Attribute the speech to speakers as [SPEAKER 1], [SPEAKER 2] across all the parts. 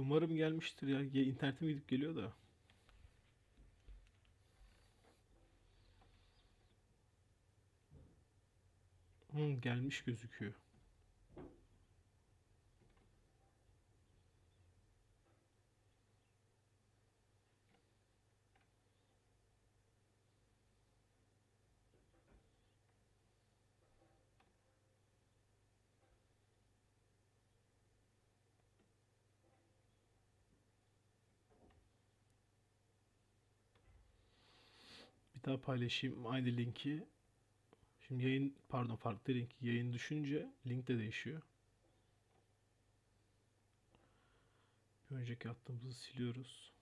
[SPEAKER 1] Umarım gelmiştir ya. Ya internetim gidip geliyor da. Hı, gelmiş gözüküyor. Daha paylaşayım aynı linki. Şimdi yayın pardon farklı link yayın düşünce link de değişiyor. Bir önceki attığımızı siliyoruz.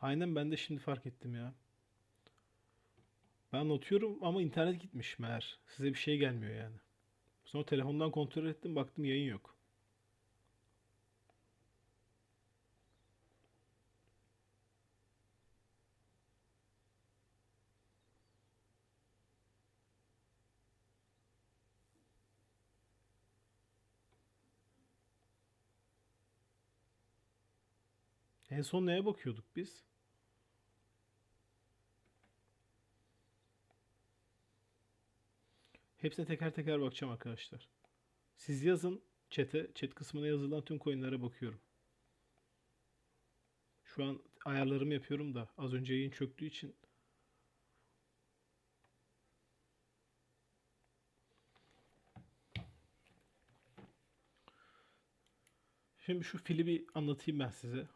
[SPEAKER 1] Aynen ben de şimdi fark ettim ya. Ben unutuyorum ama internet gitmiş meğer. Size bir şey gelmiyor yani. Sonra telefondan kontrol ettim baktım yayın yok. En son neye bakıyorduk biz? Hepsine teker teker bakacağım arkadaşlar. Siz yazın chat'e, chat kısmına yazılan tüm coinlere bakıyorum. Şu an ayarlarımı yapıyorum da az önce yayın çöktüğü için Şimdi şu fili bir anlatayım ben size.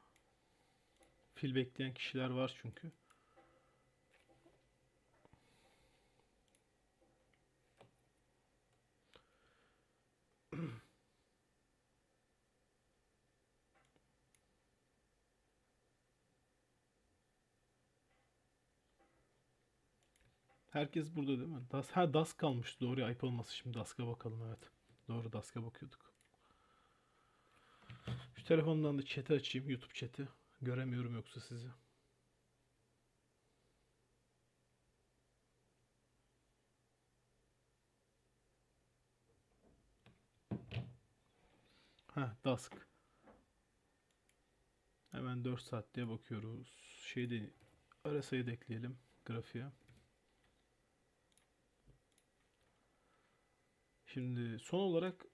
[SPEAKER 1] Fil bekleyen kişiler var çünkü. Herkes burada değil mi? Das, ha Das kalmış. Doğru ayıp olması şimdi Dask'a bakalım evet. Doğru Dask'a bakıyorduk. Şu telefondan da chat'i açayım. YouTube chat'i. Göremiyorum yoksa sizi. Ha Dask. Hemen 4 saat diye bakıyoruz. Şeyde RSI'yi da ekleyelim grafiğe. Şimdi son olarak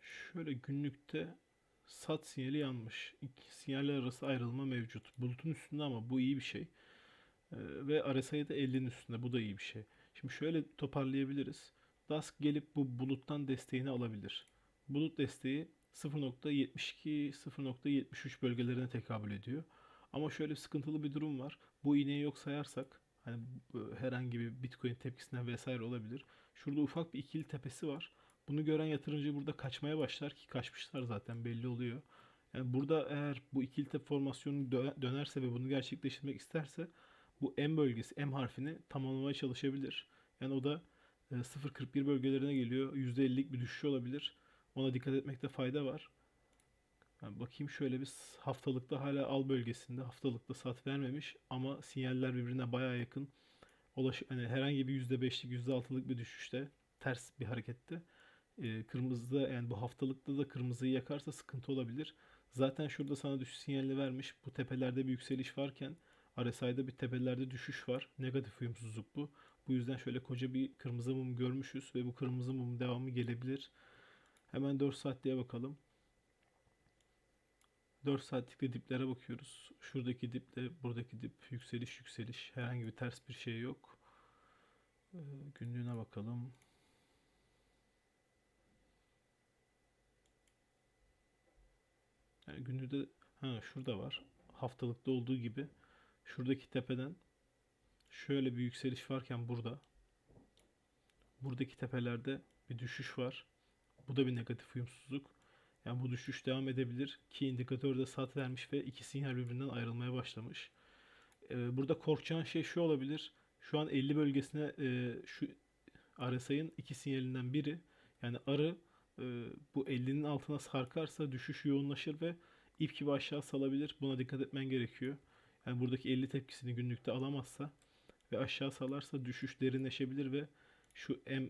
[SPEAKER 1] şöyle günlükte sat sinyali yanmış. İki sinyaller arası ayrılma mevcut. Bulutun üstünde ama bu iyi bir şey. Ee, ve RSI de 50'nin üstünde. Bu da iyi bir şey. Şimdi şöyle toparlayabiliriz. Dask gelip bu buluttan desteğini alabilir. Bulut desteği 0.72 0.73 bölgelerine tekabül ediyor. Ama şöyle sıkıntılı bir durum var. Bu iğneyi yok sayarsak hani bu herhangi bir Bitcoin tepkisinden vesaire olabilir. Şurada ufak bir ikili tepesi var. Bunu gören yatırımcı burada kaçmaya başlar ki kaçmışlar zaten belli oluyor. Yani burada eğer bu ikili tepe formasyonu dö- dönerse ve bunu gerçekleştirmek isterse bu M bölgesi M harfini tamamlamaya çalışabilir. Yani o da e, 0.41 bölgelerine geliyor. %50'lik bir düşüş olabilir. Ona dikkat etmekte fayda var. Yani bakayım şöyle bir haftalıkta hala al bölgesinde haftalıkta sat vermemiş ama sinyaller birbirine baya yakın. Ulaş, hani herhangi bir %5'lik %6'lık bir düşüşte ters bir harekette e, kırmızıda yani bu haftalıkta da kırmızıyı yakarsa sıkıntı olabilir. Zaten şurada sana düşüş sinyalini vermiş. Bu tepelerde bir yükseliş varken RSI'da bir tepelerde düşüş var. Negatif uyumsuzluk bu. Bu yüzden şöyle koca bir kırmızı mum görmüşüz ve bu kırmızı mum devamı gelebilir. Hemen 4 saat diye bakalım. 4 saatlikte diplere bakıyoruz. Şuradaki diple buradaki dip yükseliş yükseliş. Herhangi bir ters bir şey yok. Ee, günlüğüne bakalım. Yani günlüğü ha şurada var. Haftalıkta olduğu gibi şuradaki tepeden şöyle bir yükseliş varken burada buradaki tepelerde bir düşüş var. Bu da bir negatif uyumsuzluk. Yani bu düşüş devam edebilir ki indikatörde sat vermiş ve iki sinyal birbirinden ayrılmaya başlamış. Ee, burada korkacağın şey şu olabilir. Şu an 50 bölgesine e, şu RSI'ın iki sinyalinden biri yani arı e, bu 50'nin altına sarkarsa düşüş yoğunlaşır ve ip gibi aşağı salabilir. Buna dikkat etmen gerekiyor. Yani buradaki 50 tepkisini günlükte alamazsa ve aşağı salarsa düşüş derinleşebilir ve şu M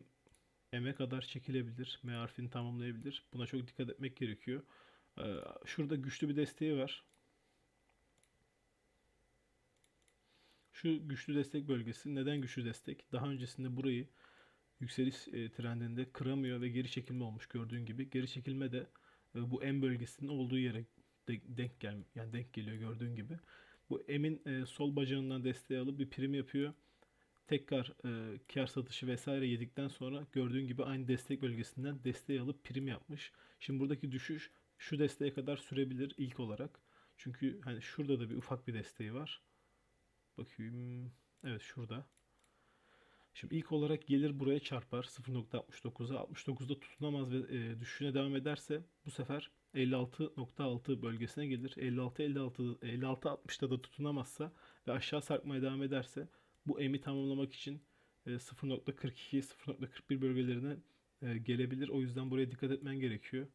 [SPEAKER 1] M'e kadar çekilebilir. M harfini tamamlayabilir. Buna çok dikkat etmek gerekiyor. Ee, Şurada güçlü bir desteği var. Şu güçlü destek bölgesi. Neden güçlü destek? Daha öncesinde burayı yükseliş e, trendinde kıramıyor ve geri çekilme olmuş gördüğün gibi. Geri çekilme de e, bu M bölgesinin olduğu yere de- denk gel yani denk geliyor gördüğün gibi. Bu M'in e, sol bacağından desteği alıp bir prim yapıyor. Tekrar e, kar satışı vesaire yedikten sonra gördüğün gibi aynı destek bölgesinden desteği alıp prim yapmış. Şimdi buradaki düşüş şu desteğe kadar sürebilir ilk olarak. Çünkü hani şurada da bir ufak bir desteği var. Bakayım. Evet şurada. Şimdi ilk olarak gelir buraya çarpar 0.69'a. 69'da tutunamaz ve e, düşüşüne devam ederse bu sefer 56.6 bölgesine gelir. 56 56 56 60'da da tutunamazsa ve aşağı sarkmaya devam ederse bu emi tamamlamak için e, 0.42 0.41 bölgelerine e, gelebilir. O yüzden buraya dikkat etmen gerekiyor.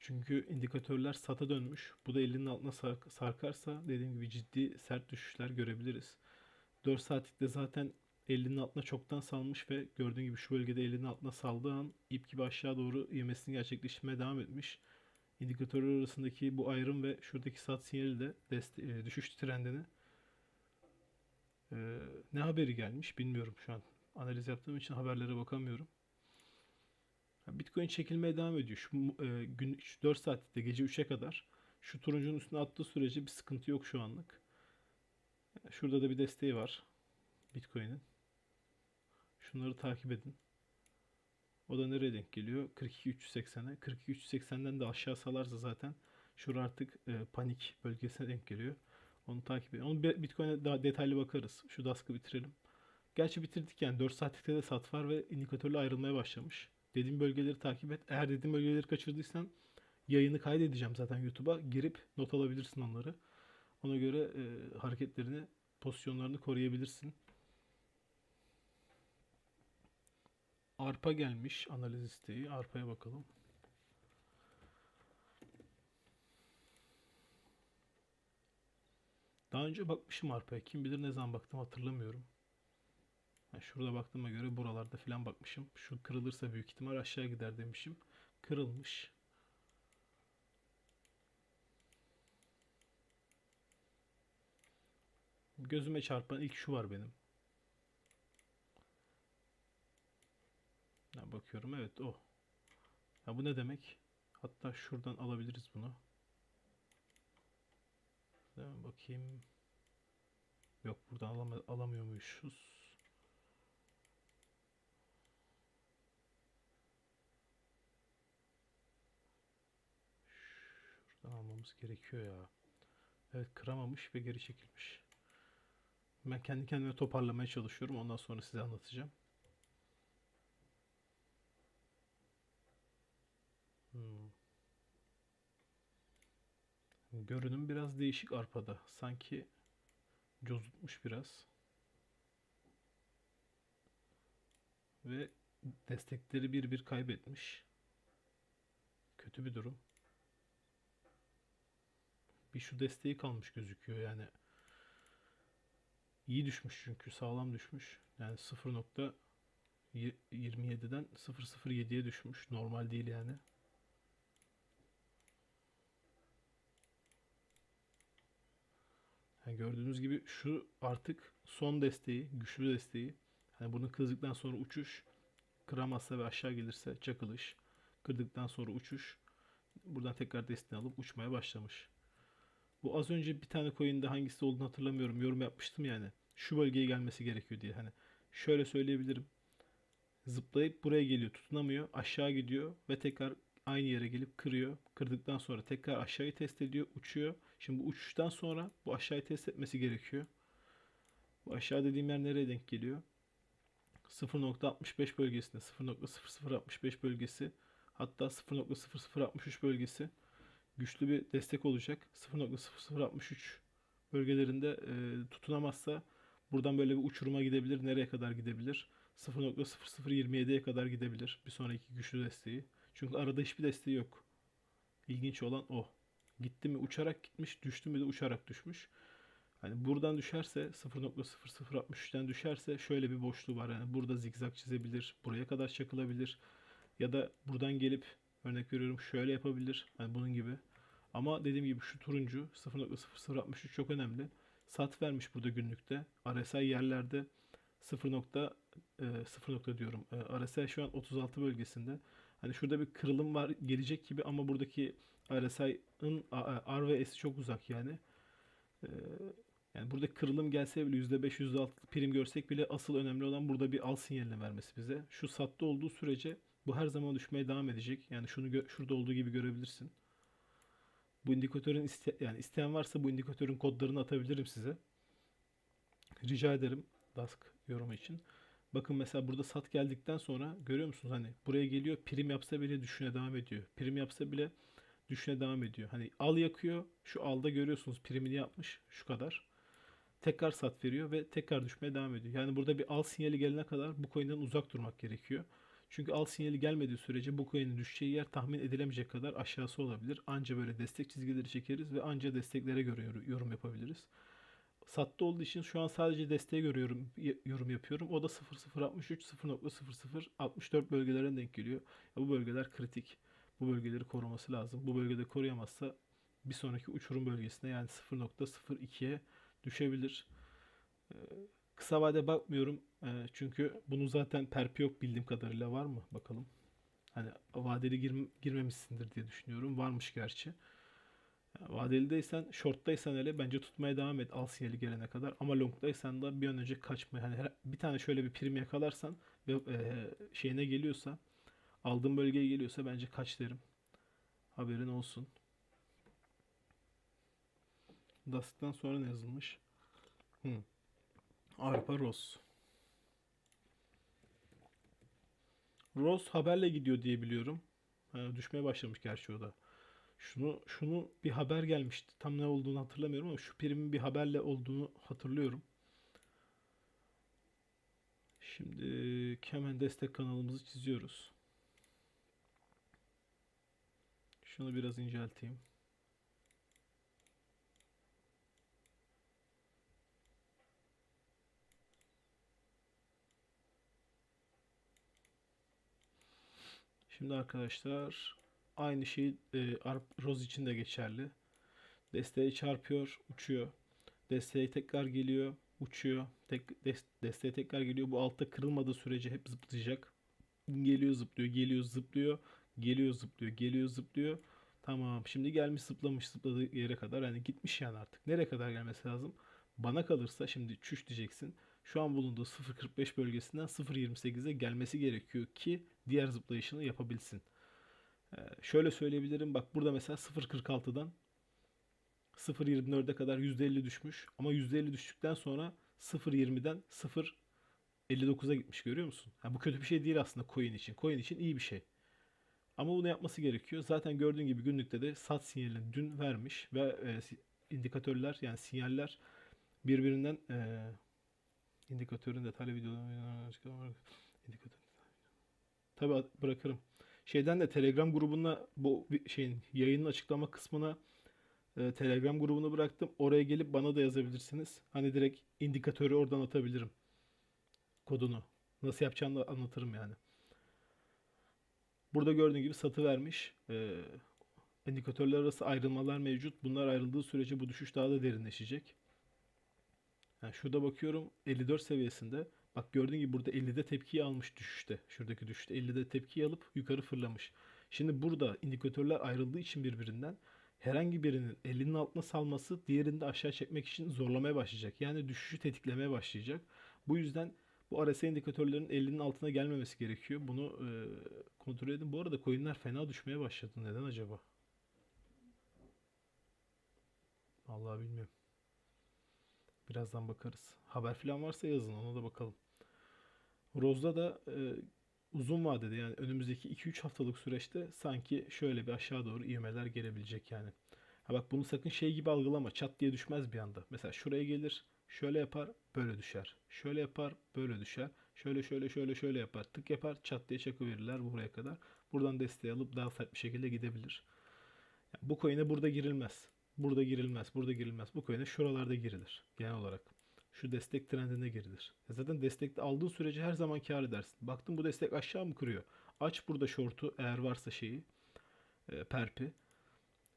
[SPEAKER 1] Çünkü indikatörler sata dönmüş. Bu da 50'nin altına sark- sarkarsa dediğim gibi ciddi sert düşüşler görebiliriz. 4 saatlikte zaten 50'nin altına çoktan salmış ve gördüğün gibi şu bölgede 50'nin altına saldığı an ip gibi aşağı doğru ivmesini gerçekleştirmeye devam etmiş. İndikatörler arasındaki bu ayrım ve şuradaki sat sinyali de e, düşüş trendini e, ne haberi gelmiş bilmiyorum şu an. Analiz yaptığım için haberlere bakamıyorum. Bitcoin çekilmeye devam ediyor. Şu e, gün 4 saatte gece 3'e kadar şu turuncunun üstüne attığı sürece bir sıkıntı yok şu anlık. Şurada da bir desteği var Bitcoin'in. Şunları takip edin. O da nereye denk geliyor? 42.380'e. 42.380'den de aşağı salarsa zaten şura artık e, panik bölgesine denk geliyor. Onu takip edin. Onu bi- Bitcoin'e daha detaylı bakarız. Şu daskı bitirelim. Gerçi bitirdik yani 4 saatlikte de sat var ve indikatörle ayrılmaya başlamış. Dediğim bölgeleri takip et. Eğer dediğim bölgeleri kaçırdıysan yayını kaydedeceğim zaten YouTube'a. Girip not alabilirsin onları. Ona göre e, hareketlerini, pozisyonlarını koruyabilirsin. Arpa gelmiş analiz isteği. Arpa'ya bakalım. Daha önce bakmışım arpaya. Kim bilir ne zaman baktım hatırlamıyorum. Ha, şurada baktığıma göre buralarda falan bakmışım. Şu kırılırsa büyük ihtimal aşağı gider demişim. Kırılmış. Gözüme çarpan ilk şu var benim. Ya bakıyorum evet o. Ya bu ne demek? Hatta şuradan alabiliriz bunu. Hemen bakayım. Yok buradan alama, alamıyormuşuz. Şuradan almamız gerekiyor ya. Evet kıramamış ve geri çekilmiş. Ben kendi kendime toparlamaya çalışıyorum. Ondan sonra size anlatacağım. Görünüm biraz değişik arpada. Sanki cozutmuş biraz. Ve destekleri bir bir kaybetmiş. Kötü bir durum. Bir şu desteği kalmış gözüküyor yani. İyi düşmüş çünkü sağlam düşmüş. Yani 0.27'den 0.07'ye düşmüş. Normal değil yani. Yani gördüğünüz gibi şu artık son desteği, güçlü desteği. Hani bunu kırdıktan sonra uçuş, kıramazsa ve aşağı gelirse çakılış, kırdıktan sonra uçuş. Buradan tekrar desteği alıp uçmaya başlamış. Bu az önce bir tane coin'de hangisi olduğunu hatırlamıyorum. Yorum yapmıştım yani. Şu bölgeye gelmesi gerekiyor diye. Hani şöyle söyleyebilirim. Zıplayıp buraya geliyor, tutunamıyor, aşağı gidiyor ve tekrar aynı yere gelip kırıyor. Kırdıktan sonra tekrar aşağıyı test ediyor, uçuyor. Şimdi bu uçuştan sonra bu aşağıyı test etmesi gerekiyor. Bu aşağı dediğim yer nereye denk geliyor? 0.65 bölgesinde 0.0065 bölgesi hatta 0.0063 bölgesi güçlü bir destek olacak. 0.0063 bölgelerinde e, tutunamazsa buradan böyle bir uçuruma gidebilir. Nereye kadar gidebilir? 0.0027'ye kadar gidebilir. Bir sonraki güçlü desteği. Çünkü arada hiçbir desteği yok. İlginç olan o. Gitti mi uçarak gitmiş, düştü mü de uçarak düşmüş. Hani buradan düşerse 0.0063'ten düşerse şöyle bir boşluğu var. Yani burada zigzag çizebilir. Buraya kadar çakılabilir. Ya da buradan gelip örnek veriyorum şöyle yapabilir. Hani bunun gibi. Ama dediğim gibi şu turuncu 0.0063 çok önemli. Sat vermiş burada günlükte. RSI yerlerde 0. e, 0 nokta diyorum. E, RSI şu an 36 bölgesinde. Hani şurada bir kırılım var gelecek gibi ama buradaki RSI'ın R ve S'i çok uzak yani. E, yani burada kırılım gelse bile %5 %6 prim görsek bile asıl önemli olan burada bir al sinyalini vermesi bize. Şu satta olduğu sürece bu her zaman düşmeye devam edecek. Yani şunu şurada olduğu gibi görebilirsin. Bu indikatörün iste yani isteyen varsa bu indikatörün kodlarını atabilirim size. Rica ederim Dask yorumu için. Bakın mesela burada sat geldikten sonra görüyor musunuz hani buraya geliyor prim yapsa bile düşüne devam ediyor. Prim yapsa bile düşüne devam ediyor. Hani al yakıyor. Şu alda görüyorsunuz primini yapmış şu kadar. Tekrar sat veriyor ve tekrar düşmeye devam ediyor. Yani burada bir al sinyali gelene kadar bu coin'den uzak durmak gerekiyor. Çünkü al sinyali gelmediği sürece bu coin'in düşeceği yer tahmin edilemeyecek kadar aşağısı olabilir. Anca böyle destek çizgileri çekeriz ve anca desteklere göre yor- yorum yapabiliriz. Sattı olduğu için şu an sadece desteğe göre yorum, yapıyorum. O da 0063 0.0064 bölgelerine denk geliyor. Ya bu bölgeler kritik. Bu bölgeleri koruması lazım. Bu bölgede koruyamazsa bir sonraki uçurum bölgesine yani 0.02'ye düşebilir. Ee, Kısa vade bakmıyorum. Ee, çünkü bunun zaten perpi yok bildiğim kadarıyla var mı? Bakalım. Hani vadeli girm- girmemişsindir diye düşünüyorum. Varmış gerçi. Yani vadelideysen, short'taysan hele bence tutmaya devam et al sinyali gelene kadar. Ama long'daysan da bir an önce kaçma. Her- bir tane şöyle bir prim yakalarsan ve e, şeyine geliyorsa, aldığın bölgeye geliyorsa bence kaç derim. Haberin olsun. Dusk'tan sonra ne yazılmış? Hmm. Arpa Ross. Ross haberle gidiyor diye biliyorum. Ha, düşmeye başlamış gerçi o da. Şunu şunu bir haber gelmişti. Tam ne olduğunu hatırlamıyorum ama şu primin bir haberle olduğunu hatırlıyorum. Şimdi hemen destek kanalımızı çiziyoruz. Şunu biraz incelteyim. Şimdi arkadaşlar aynı şey e, Rose için de geçerli. Desteğe çarpıyor, uçuyor. Desteğe tekrar geliyor, uçuyor. Tek, des- desteğe tekrar geliyor. Bu altta kırılmadığı sürece hep zıplayacak. Geliyor, zıplıyor, geliyor, zıplıyor. Geliyor, zıplıyor, geliyor, zıplıyor. Tamam. Şimdi gelmiş zıplamış zıpladığı yere kadar. Yani gitmiş yani artık. Nereye kadar gelmesi lazım? Bana kalırsa şimdi çüş diyeceksin. Şu an bulunduğu 0.45 bölgesinden 0.28'e gelmesi gerekiyor ki diğer zıplayışını yapabilsin. Ee, şöyle söyleyebilirim. Bak burada mesela 0.46'dan 0.24'e kadar %50 düşmüş. Ama %50 düştükten sonra 0.20'den 0.59'a gitmiş görüyor musun? Ha, bu kötü bir şey değil aslında coin için. Coin için iyi bir şey. Ama bunu yapması gerekiyor. Zaten gördüğün gibi günlükte de sat sinyalini dün vermiş ve e, indikatörler yani sinyaller birbirinden e, indikatörün detaylı videolarını indikatör Tabii at- bırakırım. Şeyden de Telegram grubuna bu şeyin yayının açıklama kısmına e, Telegram grubunu bıraktım. Oraya gelip bana da yazabilirsiniz. Hani direkt indikatörü oradan atabilirim. Kodunu. Nasıl yapacağını anlatırım yani. Burada gördüğün gibi satı vermiş. E, indikatörler arası ayrılmalar mevcut. Bunlar ayrıldığı sürece bu düşüş daha da derinleşecek. Yani şurada bakıyorum 54 seviyesinde. Bak gördüğün gibi burada 50'de tepkiyi almış düşüşte. Şuradaki düşüşte 50'de tepkiyi alıp yukarı fırlamış. Şimdi burada indikatörler ayrıldığı için birbirinden herhangi birinin 50'nin altına salması diğerini de aşağı çekmek için zorlamaya başlayacak. Yani düşüşü tetiklemeye başlayacak. Bu yüzden bu RSI indikatörlerin 50'nin altına gelmemesi gerekiyor. Bunu e, kontrol edin. Bu arada coinler fena düşmeye başladı. Neden acaba? Vallahi bilmiyorum. Birazdan bakarız. Haber falan varsa yazın ona da bakalım. Rose'da da e, uzun vadede yani önümüzdeki 2-3 haftalık süreçte sanki şöyle bir aşağı doğru ivmeler gelebilecek yani. Ha bak bunu sakın şey gibi algılama. Çat diye düşmez bir anda. Mesela şuraya gelir, şöyle yapar, böyle düşer. Şöyle yapar, böyle düşer. Şöyle şöyle şöyle şöyle yapar. Tık yapar, çat diye çakı verirler buraya kadar. Buradan desteği alıp daha sert bir şekilde gidebilir. Yani bu coin'e burada girilmez. Burada girilmez, burada girilmez. Bu coin'e şuralarda girilir genel olarak. Şu destek trendine girilir. E Zaten destekte aldığın sürece her zaman kâr edersin. Baktın bu destek aşağı mı kırıyor? Aç burada short'u eğer varsa şeyi, e, perpi.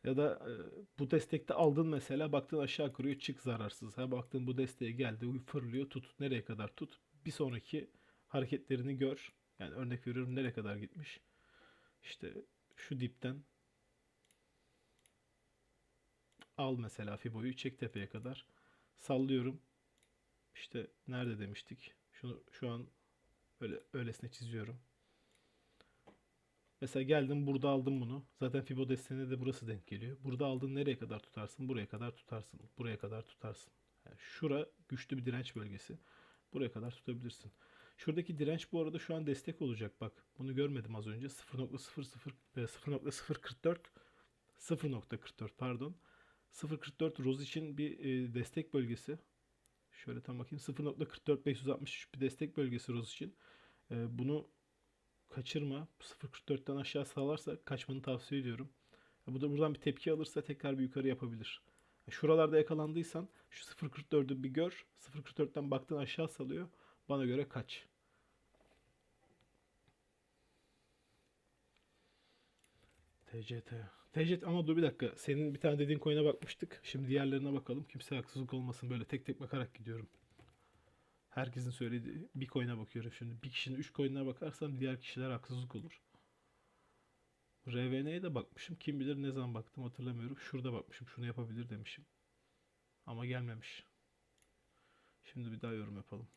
[SPEAKER 1] Ya da e, bu destekte aldın mesela baktın aşağı kırıyor çık zararsız. Ha baktın bu desteğe geldi fırlıyor tut. Nereye kadar tut? Bir sonraki hareketlerini gör. Yani örnek veriyorum nereye kadar gitmiş. İşte şu dipten al mesela Fibo'yu çek tepeye kadar. Sallıyorum. İşte nerede demiştik? Şunu şu an öyle öylesine çiziyorum. Mesela geldim burada aldım bunu. Zaten Fibo desteğine de burası denk geliyor. Burada aldın nereye kadar tutarsın? Buraya kadar tutarsın. Buraya kadar tutarsın. Yani şura güçlü bir direnç bölgesi. Buraya kadar tutabilirsin. Şuradaki direnç bu arada şu an destek olacak. Bak bunu görmedim az önce. 0.00 e, 0.044 0.44 pardon. 0.44 Roz için bir e, destek bölgesi. Şöyle tam bakayım. 0.44 563 bir destek bölgesi Roz için. E, bunu kaçırma. 0.44'ten aşağı sağlarsa kaçmanı tavsiye ediyorum. Bu da buradan bir tepki alırsa tekrar bir yukarı yapabilir. Şuralarda yakalandıysan şu 0.44'ü bir gör. 0.44'ten baktın aşağı salıyor. Bana göre kaç. TCT. TCT ama dur bir dakika. Senin bir tane dediğin coin'e bakmıştık. Şimdi diğerlerine bakalım. Kimse haksızlık olmasın. Böyle tek tek bakarak gidiyorum. Herkesin söylediği bir coin'e bakıyorum şimdi. Bir kişinin 3 coin'ine bakarsam diğer kişiler haksızlık olur. RVN'ye de bakmışım. Kim bilir ne zaman baktım hatırlamıyorum. Şurada bakmışım. Şunu yapabilir demişim. Ama gelmemiş. Şimdi bir daha yorum yapalım.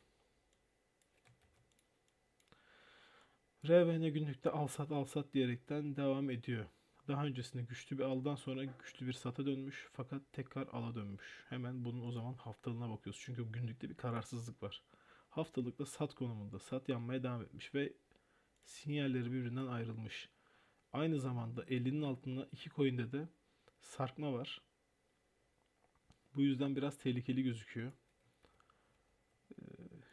[SPEAKER 1] RVN günlükte al sat al sat diyerekten devam ediyor. Daha öncesinde güçlü bir aldan sonra güçlü bir sata dönmüş fakat tekrar ala dönmüş. Hemen bunun o zaman haftalığına bakıyoruz. Çünkü günlükte bir kararsızlık var. Haftalıkta sat konumunda sat yanmaya devam etmiş ve sinyalleri birbirinden ayrılmış. Aynı zamanda 50'nin altında iki coin'de de sarkma var. Bu yüzden biraz tehlikeli gözüküyor. Ee,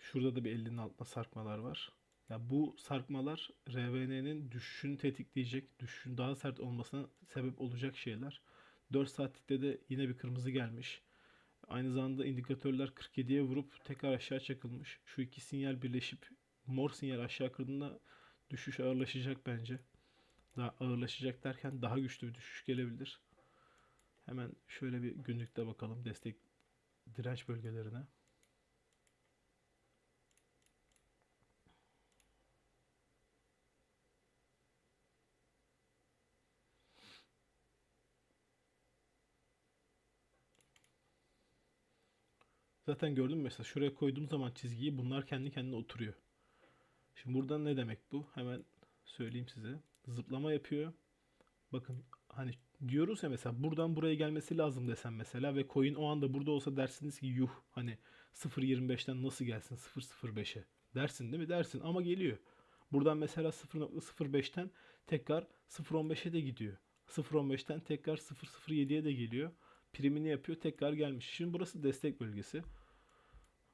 [SPEAKER 1] Şurada da bir 50'nin altında sarkmalar var. Ya bu sarkmalar RVN'nin düşüşünü tetikleyecek, düşüşün daha sert olmasına sebep olacak şeyler. 4 saatlikte de yine bir kırmızı gelmiş. Aynı zamanda indikatörler 47'ye vurup tekrar aşağı çakılmış. Şu iki sinyal birleşip mor sinyal aşağı kırdığında düşüş ağırlaşacak bence. Daha ağırlaşacak derken daha güçlü bir düşüş gelebilir. Hemen şöyle bir günlükte bakalım destek direnç bölgelerine. Zaten gördün mü mesela şuraya koyduğum zaman çizgiyi bunlar kendi kendine oturuyor. Şimdi buradan ne demek bu? Hemen söyleyeyim size. Zıplama yapıyor. Bakın hani diyoruz ya mesela buradan buraya gelmesi lazım desem mesela ve coin o anda burada olsa dersiniz ki yuh hani 0.25'ten nasıl gelsin 0.05'e dersin değil mi? Dersin ama geliyor. Buradan mesela 0.05'ten tekrar 0.15'e de gidiyor. 0.15'ten tekrar 0.07'ye de geliyor. Primini yapıyor tekrar gelmiş. Şimdi burası destek bölgesi.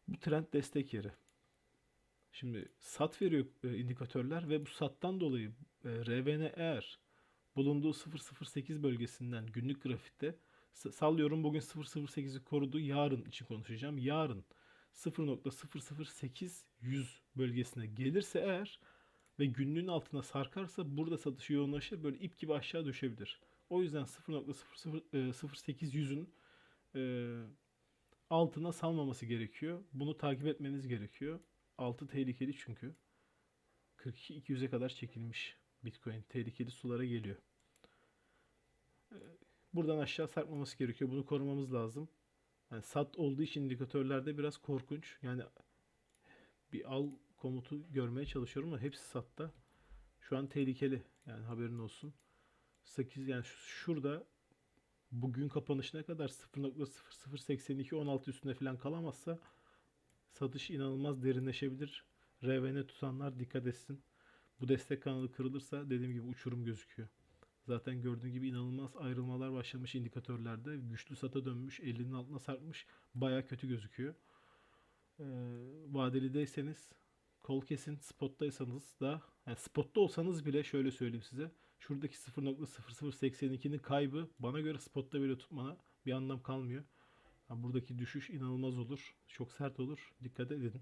[SPEAKER 1] Bu trend destek yeri. Şimdi sat veriyor e, indikatörler ve bu sattan dolayı e, RVN eğer bulunduğu 008 bölgesinden günlük grafikte sallıyorum bugün 008'i korudu. Yarın için konuşacağım. Yarın 0.008 100 bölgesine gelirse eğer ve günlüğün altına sarkarsa burada satışı yoğunlaşır. Böyle ip gibi aşağı düşebilir. O yüzden 0.008 yüzün e, altına salmaması gerekiyor. Bunu takip etmeniz gerekiyor. Altı tehlikeli çünkü. 42-200'e kadar çekilmiş Bitcoin. Tehlikeli sulara geliyor. E, Buradan aşağı sarkmaması gerekiyor. Bunu korumamız lazım. Yani sat olduğu için indikatörlerde biraz korkunç. Yani bir al komutu görmeye çalışıyorum ama hepsi satta. Şu an tehlikeli. Yani haberin olsun. 8 yani şu- şurada bugün kapanışına kadar 0.0082 16 üstünde falan kalamazsa satış inanılmaz derinleşebilir. RVN tutanlar dikkat etsin. Bu destek kanalı kırılırsa dediğim gibi uçurum gözüküyor. Zaten gördüğün gibi inanılmaz ayrılmalar başlamış indikatörlerde. Güçlü sata dönmüş, 50'nin altına sarkmış. Baya kötü gözüküyor. Ee, vadelideyseniz kol kesin. Spottaysanız da yani spotta olsanız bile şöyle söyleyeyim size. Şuradaki 0.0082'nin kaybı bana göre spotta bile tutmana bir anlam kalmıyor. Ha, buradaki düşüş inanılmaz olur. Çok sert olur. Dikkat edin.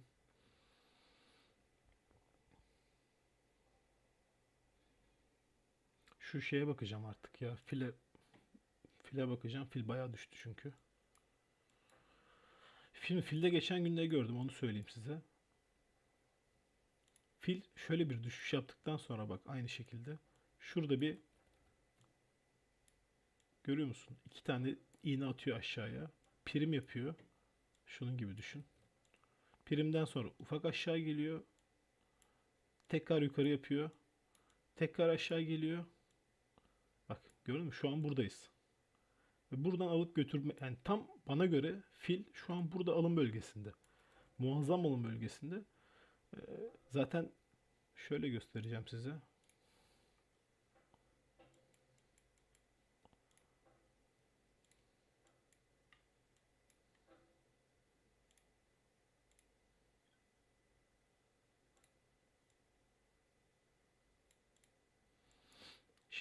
[SPEAKER 1] Şu şeye bakacağım artık ya. File file bakacağım. Fil bayağı düştü çünkü. Şimdi filde geçen günde gördüm onu söyleyeyim size. Fil şöyle bir düşüş yaptıktan sonra bak aynı şekilde. Şurada bir görüyor musun? İki tane iğne atıyor aşağıya. Prim yapıyor. Şunun gibi düşün. Primden sonra ufak aşağı geliyor. Tekrar yukarı yapıyor. Tekrar aşağı geliyor. Bak gördün mü? Şu an buradayız. Ve buradan alıp götürme yani tam bana göre fil şu an burada alım bölgesinde. Muazzam alım bölgesinde. Ee, zaten şöyle göstereceğim size.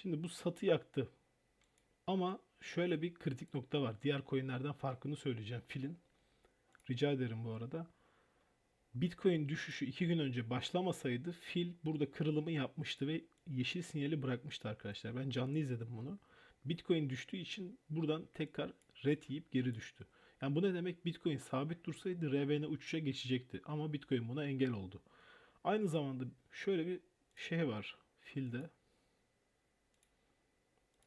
[SPEAKER 1] Şimdi bu satı yaktı. Ama şöyle bir kritik nokta var. Diğer coinlerden farkını söyleyeceğim. Filin. Rica ederim bu arada. Bitcoin düşüşü iki gün önce başlamasaydı fil burada kırılımı yapmıştı ve yeşil sinyali bırakmıştı arkadaşlar. Ben canlı izledim bunu. Bitcoin düştüğü için buradan tekrar red yiyip geri düştü. Yani bu ne demek? Bitcoin sabit dursaydı RVN uçuşa geçecekti. Ama Bitcoin buna engel oldu. Aynı zamanda şöyle bir şey var filde.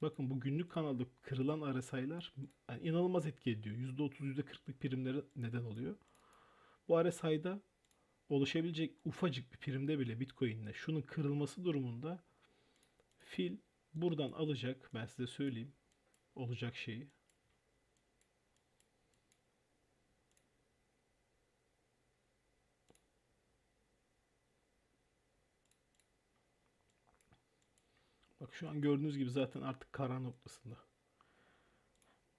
[SPEAKER 1] Bakın bu günlük kanalda kırılan RSI'lar yani inanılmaz etki ediyor. %30, %40'lık primlere neden oluyor. Bu RSI'da oluşabilecek ufacık bir primde bile Bitcoin'le şunun kırılması durumunda fil buradan alacak. Ben size söyleyeyim olacak şeyi. Şu an gördüğünüz gibi zaten artık kara noktasında.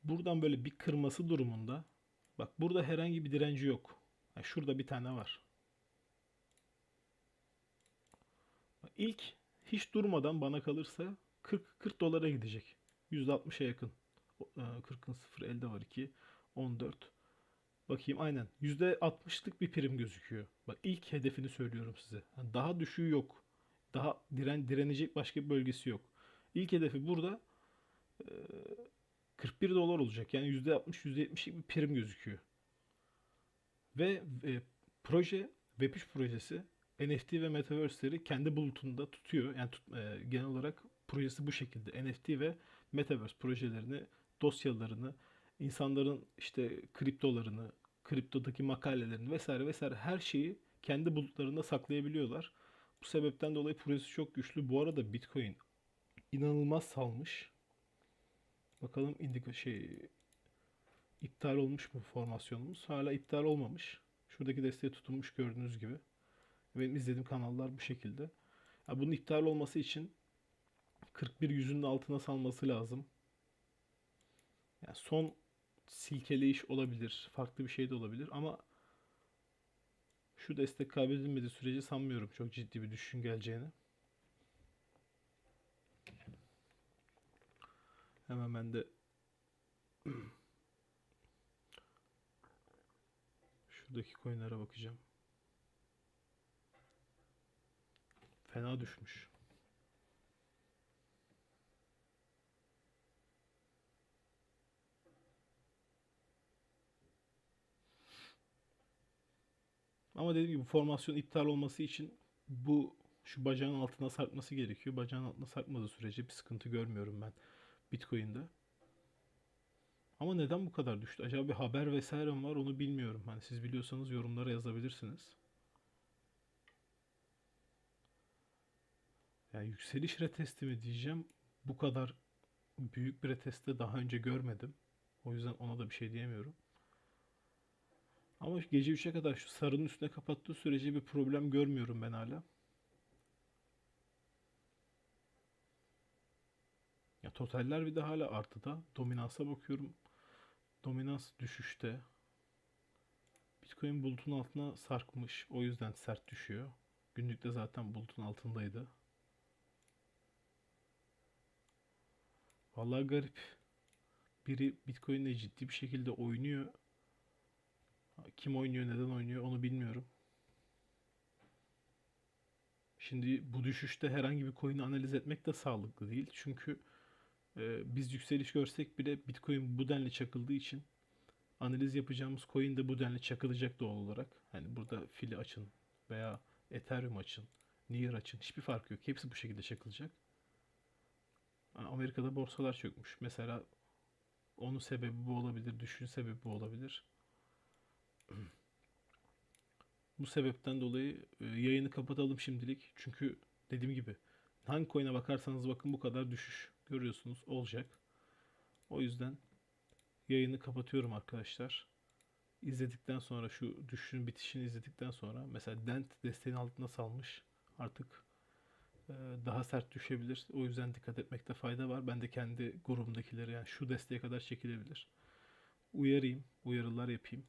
[SPEAKER 1] Buradan böyle bir kırması durumunda bak burada herhangi bir direnci yok. Yani şurada bir tane var. İlk hiç durmadan bana kalırsa 40 40 dolara gidecek. %60'a yakın. 40'ın 0 elde var 2 14. Bakayım aynen. %60'lık bir prim gözüküyor. Bak ilk hedefini söylüyorum size. Daha düşüğü yok. Daha diren direnecek başka bir bölgesi yok. İlk hedefi burada 41 dolar olacak. Yani %60 %70'lik bir prim gözüküyor. Ve e, proje Web3 projesi NFT ve Metaverse'leri kendi bulutunda tutuyor. Yani tut, e, genel olarak projesi bu şekilde. NFT ve Metaverse projelerini, dosyalarını, insanların işte kriptolarını, kriptodaki makalelerini vesaire vesaire her şeyi kendi bulutlarında saklayabiliyorlar. Bu sebepten dolayı projesi çok güçlü. Bu arada Bitcoin inanılmaz salmış. Bakalım indika şey iptal olmuş mu formasyonumuz? Hala iptal olmamış. Şuradaki desteği tutunmuş gördüğünüz gibi. Benim izlediğim kanallar bu şekilde. Ya bunun iptal olması için 41 yüzünün altına salması lazım. Yani son silkeleyiş olabilir. Farklı bir şey de olabilir ama şu destek kaybedilmediği sürece sanmıyorum çok ciddi bir düşüşün geleceğini. Hemen ben de şuradaki coinlere bakacağım. Fena düşmüş. Ama dediğim gibi formasyon iptal olması için bu şu bacağın altına sarkması gerekiyor. Bacağın altına sarkmadığı sürece bir sıkıntı görmüyorum ben Bitcoin'de. Ama neden bu kadar düştü? Acaba bir haber vesaire mi var onu bilmiyorum. Hani siz biliyorsanız yorumlara yazabilirsiniz. Yani yükseliş retesti mi diyeceğim. Bu kadar büyük bir reteste daha önce görmedim. O yüzden ona da bir şey diyemiyorum. Ama gece 3'e kadar şu sarının üstüne kapattığı sürece bir problem görmüyorum ben hala. Ya totaller bir de hala artıda. Dominansa bakıyorum. Dominans düşüşte. Bitcoin bulutun altına sarkmış. O yüzden sert düşüyor. Günlükte zaten bulutun altındaydı. Vallahi garip. Biri Bitcoin'le ciddi bir şekilde oynuyor. Kim oynuyor, neden oynuyor onu bilmiyorum. Şimdi bu düşüşte herhangi bir coin'i analiz etmek de sağlıklı değil. Çünkü e, biz yükseliş görsek bile Bitcoin bu denli çakıldığı için analiz yapacağımız coin de bu denli çakılacak doğal olarak. Hani burada fili açın veya Ethereum açın, Near açın hiçbir fark yok. Hepsi bu şekilde çakılacak. Amerika'da borsalar çökmüş. Mesela onun sebebi bu olabilir, düşüşün sebebi bu olabilir. Bu sebepten dolayı e, yayını kapatalım şimdilik. Çünkü dediğim gibi hangi coin'e bakarsanız bakın bu kadar düşüş görüyorsunuz olacak. O yüzden yayını kapatıyorum arkadaşlar. İzledikten sonra şu düşüşün bitişini izledikten sonra mesela Dent desteğin altında salmış. Artık e, daha sert düşebilir. O yüzden dikkat etmekte fayda var. Ben de kendi grubumdakileri yani şu desteğe kadar çekilebilir. Uyarayım, uyarılar yapayım.